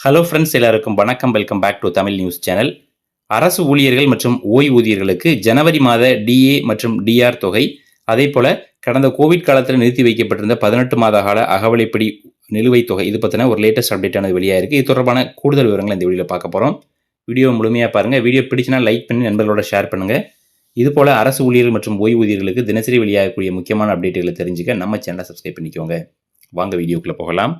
Hello friends எல்லாருக்கும் வணக்கம். Welcome back to Tamil news channel அரசு ஊழியர்கள் மற்றும் ஓய்வூதியர்களுக்கு ஜனவரி மாத டிஏ மற்றும் டிஆர் தொகை அதே போல் கடந்த கோவிட் காலத்தில் நிறுத்தி வைக்கப்பட்டிருந்த பதினெட்டு மாத கால அகவலைப்படி நிலுவைத் தொகை இது பற்றின ஒரு லேட்டஸ்ட் அப்டேட்டானது வெளியாக இருக்குது இது தொடர்பான கூடுதல் விவரங்களை இந்த வீடியோவில் பார்க்க போகிறோம் வீடியோ முழுமையாக பாருங்கள் வீடியோ பிடிச்சினா லைக் பண்ணி நண்பர்களோட ஷேர் பண்ணுங்கள் இதுபோல் அரசு ஊழியர்கள் மற்றும் ஓய்வூதியர்களுக்கு தினசரி வெளியாகக்கூடிய முக்கியமான அப்டேட்டுகளை தெரிஞ்சுக்க நம்ம சேனலை சப்ஸ்கிரைப் பண்ணிக்கோங்க. வாங்க வீடியோக்குள்ளே போகலாம்.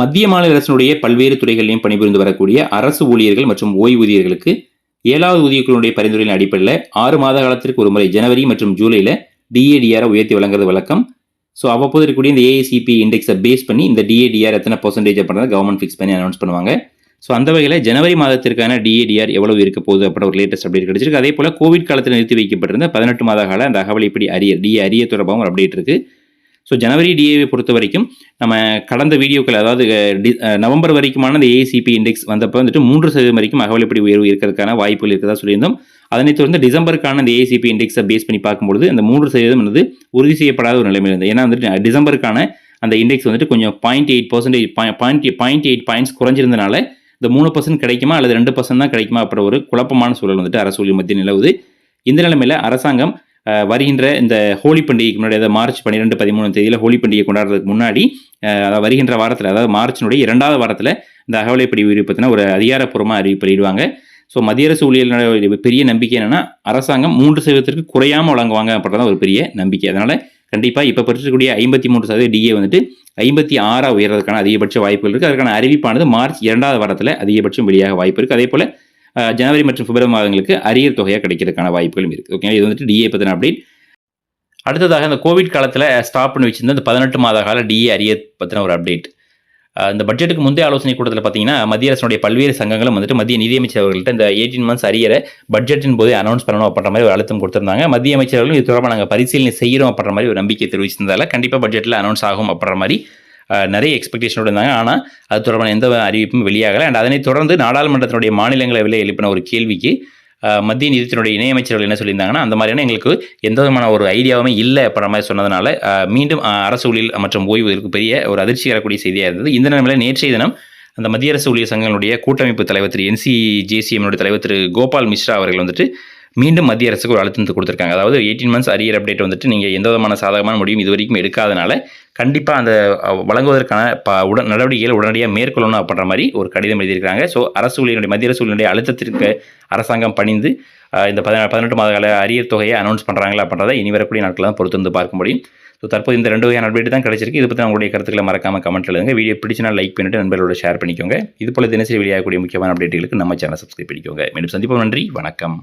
மத்திய மாநில அரசினுடைய பல்வேறு துறைகளிலும் பணிபுரிந்து வரக்கூடிய அரசு ஊழியர்கள் மற்றும் ஓய்வூதியர்களுக்கு ஏழாவது ஊதியக்குழுடைய பரிந்துரையின் அடிப்படையில் ஆறு மாத காலத்திற்கு ஒரு முறை ஜனவரி மற்றும் ஜூலையில் டிஏடிஆரை உயர்த்தி வழங்குறது வழக்கம். ஸோ அவ்வப்போது இருக்கக்கூடிய இந்த ஏஐசிபி இண்டெக்ஸை பேஸ் பண்ணி இந்த டிஏடிஆர் எத்தனை பர்சன்டேஜ் பண்ணுறது கவர்மெண்ட் ஃபிக்ஸ் பண்ணி அனௌன்ஸ் பண்ணுவாங்க. ஸோ அந்த வகையில் ஜனவரி மாதத்திற்கான டிஏடிஆர் எவ்வளவு இருக்க போகுது அப்படின்ற ஒரு லேட்டஸ்ட் அப்டேட் கிடைச்சிருக்கு. அதே போல் கோவிட் காலத்தில் நிறுத்தி வைக்கப்பட்டிருந்த பதினெட்டு மாத கால அந்த அகவலைப்படி அரிய டிஏ அரிய தொடர்பாகவும் ஒரு அப்டேட் இருக்குது ஸோ ஜனவரி டிஏவை பொறுத்த வரைக்கும் நம்ம கடந்த வீடியோக்கள் அதாவது டி- நவம்பர் வரைக்குமான அந்த ஏசிபி இண்டெக்ஸ் வந்தப்போ வந்துட்டு மூன்று சதவீதம் வரைக்கும் அகவலைப்படி உயர்வு இருக்கிறதுக்கான வாய்ப்புகள் இருக்கிறதா சொல்லியிருந்தோம். அதனைத் தொடர்ந்து டிசம்பருக்கான அந்த ஏசிபி இண்டெக்ஸை பேஸ் பண்ணி பார்க்கும்பொழுது அந்த மூன்று சதவீதம் வந்து உறுதி செய்யப்படாத ஒரு நிலைமை இருந்தது. ஏன்னா வந்துட்டு டிசம்பருக்கான அந்த இண்டெக்ஸ் வந்துட்டு கொஞ்சம் point eight percentage point point eight points குறைஞ்சிருந்தனால இந்த மூணு பர்சன்ட் கிடைக்குமா அல்லது ரெண்டு பர்சன்ட் தான் கிடைக்குமா அப்படின்ற ஒரு குழப்பமான சூழல் வந்துட்டு அரசு ஊழியர் நிலவுது. இந்த நிலைமையில் அரசாங்கம் வருகின்ற இந்த ஹோலி பண்டிகைக்கு முன்னாடி அதாவது மார்ச் பன்னிரெண்டு பதிமூணு தேதியில் ஹோலி பண்டிகை கொண்டாடுறதுக்கு முன்னாடி அதாவது வருகின்ற வாரத்தில் அதாவது மார்ச்சினுடைய இரண்டாவது வாரத்தில் இந்த அகவலைப்படி உயிர் ஒரு அதிகாரப்பூர்வமாக அறிவிப்பு ஸோ மத்திய அரசு ஊழியர்களுடைய பெரிய நம்பிக்கை என்னென்னா அரசாங்கம் மூன்று சதவீதத்திற்கு குறையாமல் வழங்குவாங்க அப்படின்றத ஒரு பெரிய நம்பிக்கை. அதனால் கண்டிப்பாக இப்போ பெற்றிருக்கக்கூடிய ஐம்பத்தி மூன்று சதவீத டிஏ வந்துட்டு ஐம்பத்தி ஆறாக உயர்றதுக்கான அதிகபட்ச வாய்ப்புகள் இருக்குது அதற்கான அறிவிப்பானது மார்ச் இரண்டாவது வாரத்தில் அதிகபட்சம் வெளியாக வாய்ப்பு இருக்குது அதே போல் ஜனவரி மற்றும் பிப்ரவரி மாதங்களுக்கு அரியர் தொகையாக கிடைக்கிறதுக்கான வாய்ப்புகளும் இருக்குது ஓகே இது வந்துட்டு டிஏ பற்றின அப்டேட் அடுத்ததாக இந்த கோவிட் காலத்தில் ஸ்டாப் பண்ணி வச்சிருந்த இந்த பதினெட்டு மாத கால டிஏ அரியர் பற்றின ஒரு அப்டேட் இந்த பட்ஜெட்டுக்கு முந்தைய ஆலோசனை கூட்டத்தில் பார்த்தீங்கன்னா மத்திய அரசுடைய பல்வேறு சங்கங்களும் வந்துட்டு மத்திய நிதியமைச்சர் அவர்கள்ட்ட இந்த எயிட்டீன் மந்த்ஸ் அரியரை பட்ஜெட்டின் போதே அனௌன்ஸ் பண்ணணும் அப்படின்ற மாதிரி ஒரு அழுத்தம் கொடுத்துருந்தாங்க. மத்திய அமைச்சர்களும் இது தொடர்பாக நாங்கள் பரிசீலனை செய்கிறோம் அப்படின்ற மாதிரி ஒரு நம்பிக்கை தெரிவிச்சிருந்தால கண்டிப்பாக பட்ஜெட்டில் அனௌன்ஸ் ஆகும் அப்படின்ற மாதிரி நிறைய எக்ஸ்பெக்டேஷனோடு இருந்தாங்க. ஆனால் அது தொடர்பான எந்த அறிவிப்பும் வெளியாகலை. அண்ட் அதனைத் தொடர்ந்து நாடாளுமன்றத்தினுடைய மாநிலங்களவையில் எழுப்பின ஒரு கேள்விக்கு மத்திய நிதியத்தினுடைய இணையமைச்சர்கள் என்ன சொல்லியிருந்தாங்கன்னா அந்த மாதிரியான எங்களுக்கு எந்த விதமான ஒரு ஐடியாவுமே இல்லை அப்படின்ற மாதிரி சொன்னதுனால மீண்டும் அரசு ஊழியர் மற்றும் ஓய்வூதியருக்கு பெரிய ஒரு அதிர்ச்சி தரக்கூடிய செய்தியாக இருந்தது. இந்த நிலையில் நேற்றைய தினம் அந்த மத்திய அரசு ஊழியர் சங்கங்களுடைய கூட்டமைப்பு தலைவர் திரு என்சிஜேசிஎம்னுடைய தலைவர் திரு கோபால் மிஸ்ரா அவர்கள் வந்துட்டு மீண்டும் மத்திய அரசுக்கு ஒரு அழுத்தத்தை கொடுத்துருக்காங்க. அதாவது எயிட்டீன் மந்த்ஸ் அரியர் அப்டேட் வந்துட்டு நீங்கள் எந்த விதமான சாதகமான முடிவும் இது வரைக்கும் எடுக்காதனால கண்டிப்பாக அந்த வழங்குவதற்கான ப உடன் நடவடிக்கைகள் உடனடியாக மேற்கொள்ளணும் அப்படின்ற மாதிரி ஒரு கடிதம் எழுதியிருக்காங்க ஸோ அரசு ஊழியருடைய மத்திய அரசு ஊழியருடைய அழுத்தத்திற்கு அரசாங்கம் பணிந்து இந்த பதின பதினெட்டு மாத கால அரியர் தொகையை அனௌன்ஸ் பண்ணுறாங்களா அப்படின்றத இனி வரக்கூடிய நாட்கள் தான் பொறுத்து வந்து பார்க்க முடியும். ஸோ தற்போது இந்த ரெண்டு வகையான அப்டேட் தான் கிடைச்சிருக்கு. இது பற்றி உங்களுடைய கருத்துக்களை மறக்காம கமெண்ட் எழுதுங்க. வீடியோ பிடிச்சினா லைக் பண்ணிட்டு நண்பர்களோட ஷேர் பண்ணிக்கோங்க. இது போல தினசரி வெளியாகக்கூடிய முக்கியமான அப்டேட்டுகளுக்கு நம்ம சேனல் சப்ஸ்கிரைப் பண்ணிக்கோங்க. மீண்டும் சந்திப்போம். நன்றி. வணக்கம்.